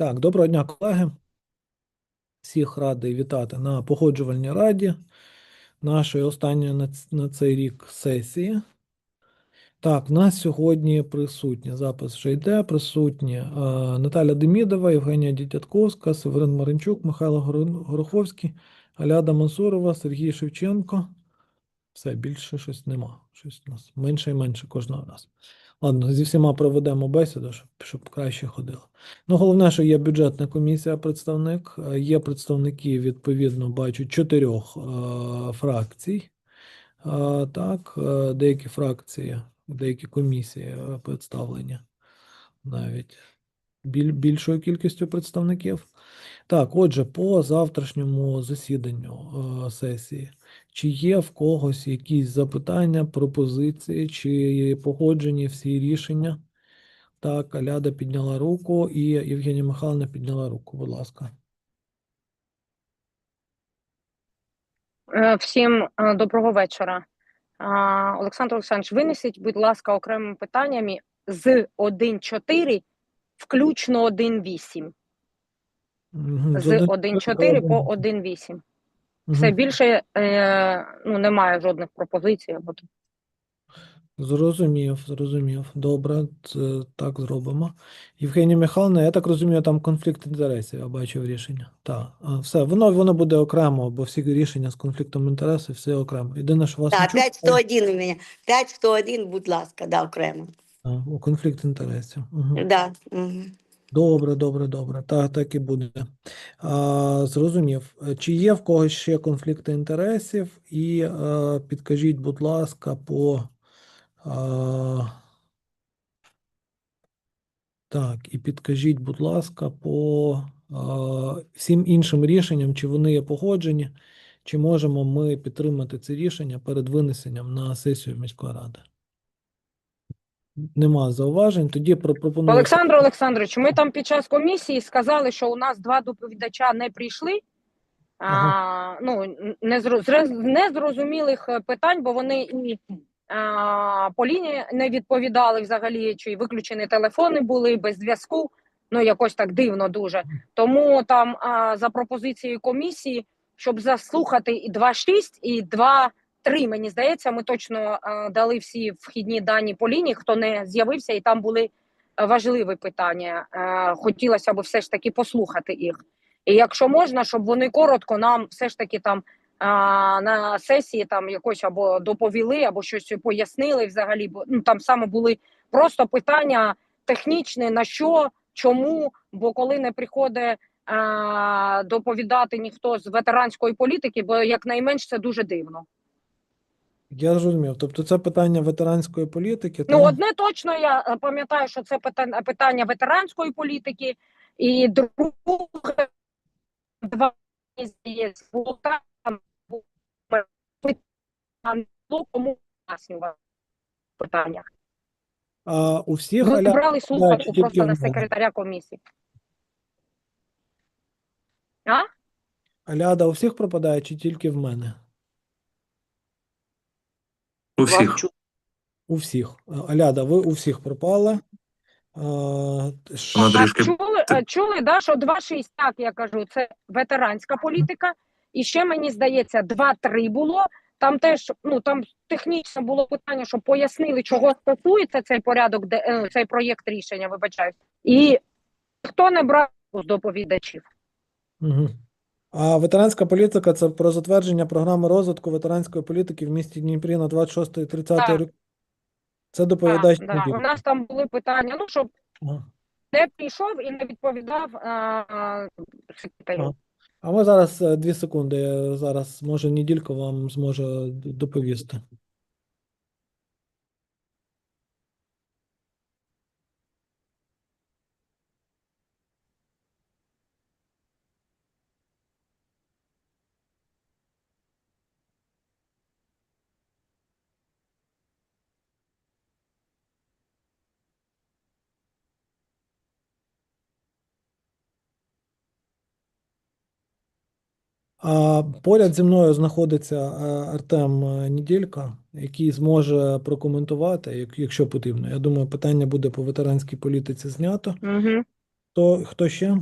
Так, доброго дня, колеги. Всіх радий вітати на погоджувальній раді нашої останньої на, цей рік сесії. Так, в нас сьогодні присутні, запис вже йде, присутні е, Наталя Демідова, Євгенія Дідятковська, Северин Маринчук, Михайло Гороховський, Аляда Мансурова, Сергій Шевченко. Все, більше щось нема. Щось у нас менше і менше кожного разу. Ладно, зі всіма проведемо бесіду, щоб, щоб краще ходило. Ну, головне, що є бюджетна комісія, представник, е, є представники, відповідно, бачу, чотирьох е, фракцій. Е, так, деякі фракції, деякі комісії представлені навіть біль, більшою кількістю представників. Так, отже, по завтрашньому засіданню сесії, чи є в когось якісь запитання, пропозиції, чи погоджені всі рішення? Так, Аляда підняла руку і Євгенія Михайловна підняла руку, будь ласка. Е, Всім е, доброго вечора. Олександр Олександрович, винесіть, будь ласка, окремими питаннями з 1.4 включно 1.8. Мгм, З один- 1.4 по 1.8. Все більше е, ну, немає жодних пропозицій. Або... Зрозумів, зрозумів. Добре, це так зробимо. Євгенія Михайловна, я так розумію, там конфлікт інтересів, я бачив рішення. Так, все, воно, воно буде окремо, бо всі рішення з конфліктом інтересів, все окремо. Єдине, що вас Так, чути, 5101 у мене. 5101, будь ласка, да, окремо. а, у конфлікт інтересів. Угу. Да. Угу. Добре, добре, добре. Так, так і буде. А, зрозумів. Чи є в когось ще конфлікти інтересів? І е, підкажіть, будь ласка, по. А, так, і підкажіть, будь ласка, по а, всім іншим рішенням, чи вони є погоджені, чи можемо ми підтримати це рішення перед винесенням на сесію міської ради? Нема зауважень. Тоді пропоную. Олександр Олександрович, ми там під час комісії сказали, що у нас два доповідача не прийшли. А, ну, не з незрозумілих е, питань, бо вони і по лінії не відповідали взагалі, чи виключені телефони були без зв'язку. Ну, якось так дивно дуже. Тому там за пропозицією комісії, щоб заслухати і 2.6, і 2.3, мені здається, ми точно дали всі вхідні дані по лінії, хто не з'явився, і там були важливі питання. Хотілося б все ж таки послухати їх. І якщо можна, щоб вони коротко нам все ж таки там на сесії там якось або доповіли, або щось пояснили взагалі. Бо ну там саме були просто питання технічні, на що, чому. Бо коли не приходить доповідати ніхто з ветеранської політики, бо якнайменш це дуже дивно. Я зрозумів. Тобто це питання ветеранської політики. Ну, так? одне точно я е, пам'ятаю, що це питання, ветеранської політики, і друге два було там питання, було кому пояснювати в питаннях. А у всіх Ви Аля... брали слухавку тільки просто на секретаря комісії. А? Аляда у всіх пропадає чи тільки в мене? У всіх. У всіх. Е, Аляда, ви у всіх пропали. А, ш- Вона А трішки чули, а чули, да, що 2.6, так я кажу, це ветеранська політика. І ще мені здається, 2.3 було. Там теж ну там технічно було питання, щоб пояснили, чого стосується цей порядок, де е, цей проєкт рішення, вибачаю. І хто не брав з доповідачів? Угу. А ветеранська політика це про затвердження програми розвитку ветеранської політики в місті Дніпрі на 26-30 Так. рік. Це доповідач. Да, да. Неділь. У нас там були питання, ну щоб Ага. не прийшов і не відповідав а, секретарю. Ага. А ми зараз е, дві секунди. я Зараз може неділько вам зможе доповісти. А поряд зі мною знаходиться е, Артем Ніділька, який зможе прокоментувати, якщо потрібно. Я думаю, питання буде по ветеранській політиці знято. Угу. То хто ще?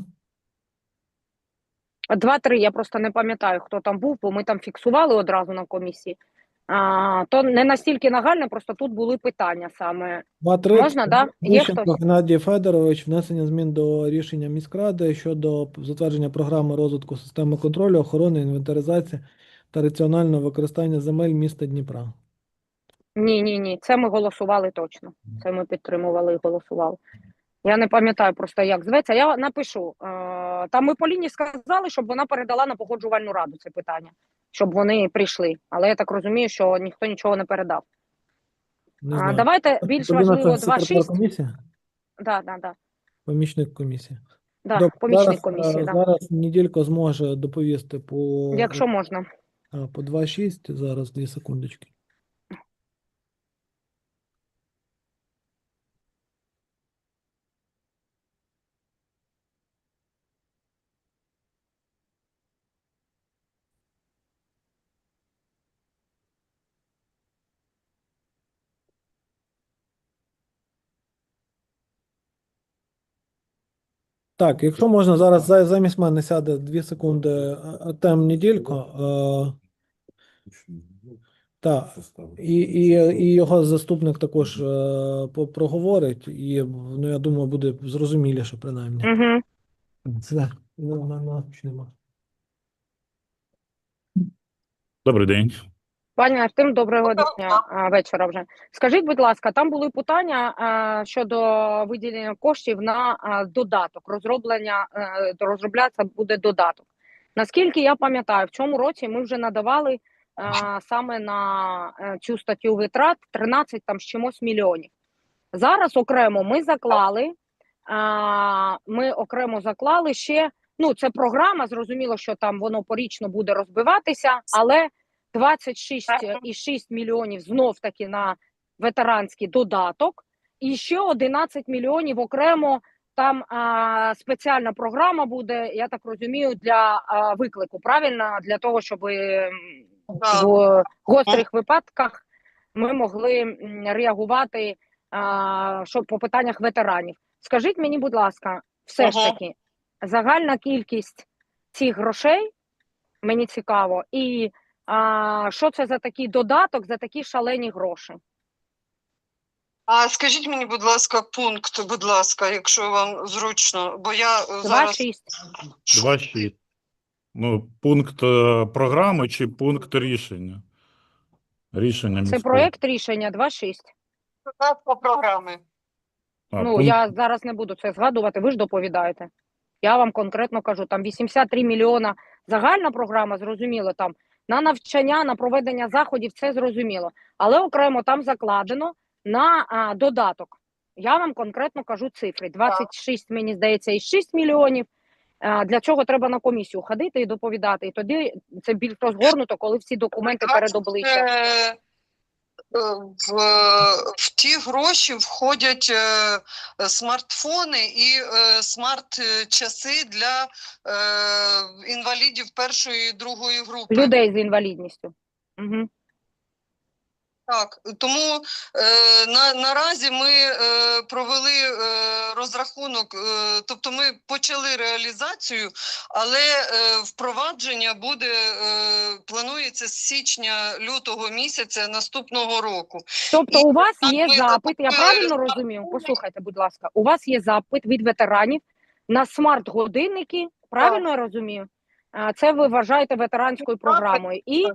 Два-три, я просто не пам'ятаю, хто там був, бо ми там фіксували одразу на комісії. А, то не настільки нагальне, просто тут були питання саме. Два-три. Можна, да? Є хтось? Геннадій Федорович, внесення змін до рішення міськради щодо затвердження програми розвитку системи контролю, охорони, інвентаризації та раціонального використання земель міста Дніпра. Ні, ні, ні. Це ми голосували точно. Це ми підтримували і голосували. Я не пам'ятаю просто, як зветься. Я напишу. Е, Там ми Поліні сказали, щоб вона передала на погоджувальну раду це питання, щоб вони прийшли. Але я так розумію, що ніхто нічого не передав. Не А, знаю. давайте більш важливо це секретар 2-6. комісії? Да, да, да. Помічник комісії. Да, Добре, помічник зараз, комісії, е, да. Зараз неділько зможе доповісти по, Якщо можна. по 2.6. Зараз, дві секундочки. Так, якщо можна, зараз замість мене сяде 2 секунди е, Артем Неділько. Е, Так, і, і, і його заступник також е, проговорить, і ну, я думаю, буде зрозуміліше, принаймні. Угу. Це ну, на. Добрий день. Пані Артем, доброго дня вечора вже. Скажіть, будь ласка, там були питання щодо виділення коштів на додаток. Розроблення е, розроблятися буде додаток. Наскільки я пам'ятаю, в цьому році ми вже надавали саме на е, цю статтю витрат 13 там з чимось мільйонів. Зараз окремо ми заклали. Ми окремо заклали ще. Ну, це програма. Зрозуміло, що там воно порічно буде розбиватися, але 26,6 мільйонів знов таки на ветеранський додаток, і ще 11 мільйонів окремо. Там а, спеціальна програма буде, я так розумію, для а, виклику. Правильно, для того, щоб в гострих випадках ми могли реагувати а, щоб по питаннях ветеранів. Скажіть мені, будь ласка, все ж таки, загальна кількість цих грошей мені цікаво, і а, що це за такий додаток, за такі шалені гроші? А скажіть мені, будь ласка, пункт, будь ласка, якщо вам зручно, бо я зараз 2-6. Ну, пункт е, програми чи пункт рішення? Рішення Це міського. проект рішення 2-6. по програми. А, Ну, пункт- я зараз не буду це згадувати, ви ж доповідаєте. Я вам конкретно кажу, там 83 мільйона загальна програма, зрозуміло, там на навчання, на проведення заходів, це зрозуміло. Але окремо там закладено на а, додаток. Я вам конкретно кажу цифри: 26, мені здається, і 6 мільйонів. А, для цього треба на комісію ходити і доповідати. І тоді це більш розгорнуто, коли всі документи перед обличчям. Е, В, в ті гроші входять е, смартфони і е, смарт-часи для інвалідів першої і другої групи. Людей з інвалідністю. Угу. Так, тому е, на, наразі ми е, провели е, розрахунок, е, тобто ми почали реалізацію, але е, впровадження буде е, планується з січня лютого місяця наступного року. Тобто, у вас є ми запит, я закупили правильно розумію? Послухайте, будь ласка, у вас є запит від ветеранів на смарт-годинники. Правильно я розумію? А, Це ви вважаєте ветеранською програмою. І,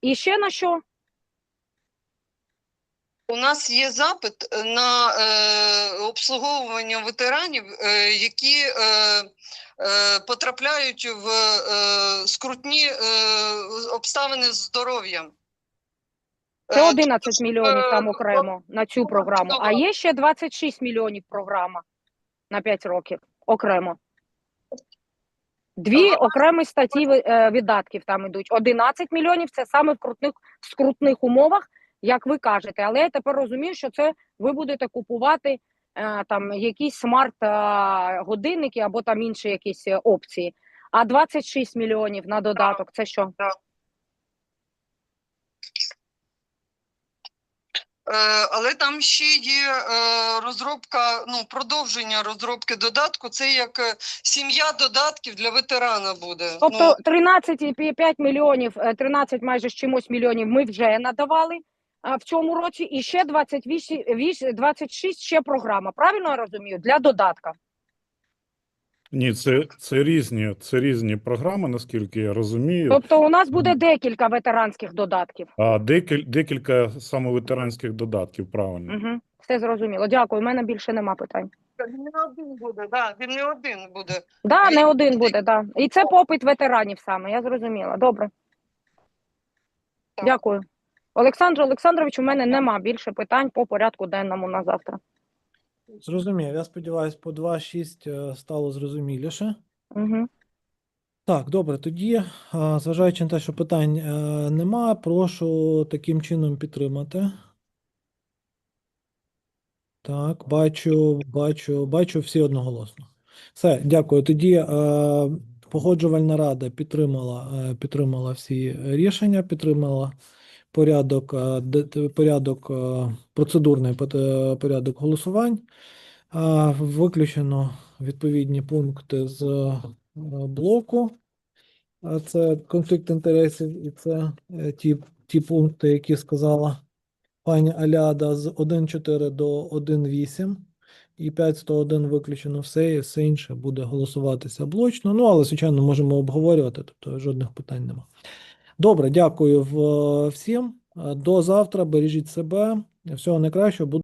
і ще на що? У нас є запит на е, обслуговування ветеранів, е, які е, е, потрапляють в е, скрутні е, обставини з здоров'ям. Це Е, 11 мільйонів там е, окремо на цю програму. А є ще 26 мільйонів програма на 5 років окремо. Дві окремі статті ви- е, видатків там ідуть. 11 мільйонів це саме в крутних, в скрутних умовах, як ви кажете. Але я тепер розумію, що це ви будете купувати е, там якісь смарт-годинники або там інші якісь е, опції. А 26 мільйонів на додаток це що? Е, Але там ще є е, розробка, ну, продовження розробки додатку. Це як е, сім'я додатків для ветерана буде. Тобто 13,5 мільйонів, е, 13 майже з чимось мільйонів ми вже надавали в цьому році, і ще 28, 26 ще програма. Правильно я розумію? Для додатка. Ні, це, це різні, це різні програми, наскільки я розумію. Тобто у нас буде декілька ветеранських додатків. А декіль, декілька саме ветеранських додатків, правильно. Угу. Все зрозуміло. Дякую. У мене більше нема питань. він не один буде, да, він не один буде. Да, не один буде, да. І це попит ветеранів саме. Я зрозуміла. Добре. Так. Дякую. Олександр Олександрович, у мене нема більше питань по порядку денному на завтра. Зрозумів. Я сподіваюся, по 2.6 е, стало зрозуміліше. Угу. Так, добре, тоді, зважаючи на те, що питань е, нема, прошу таким чином підтримати. Так, бачу, бачу, бачу всі одноголосно. Все, дякую. Тоді е, погоджувальна рада підтримала, е, підтримала всі рішення, підтримала порядок, е, порядок е, процедурний е, порядок голосувань. Виключено відповідні пункти з блоку. Це конфлікт інтересів, і це ті, ті пункти, які сказала пані Аляда з 1.4 до 1.8. І 5.101 виключено все, і все інше буде голосуватися блочно. Ну, але, звичайно, можемо обговорювати, тобто жодних питань нема. Добре, дякую всім. До завтра. Бережіть себе. Всього найкращого.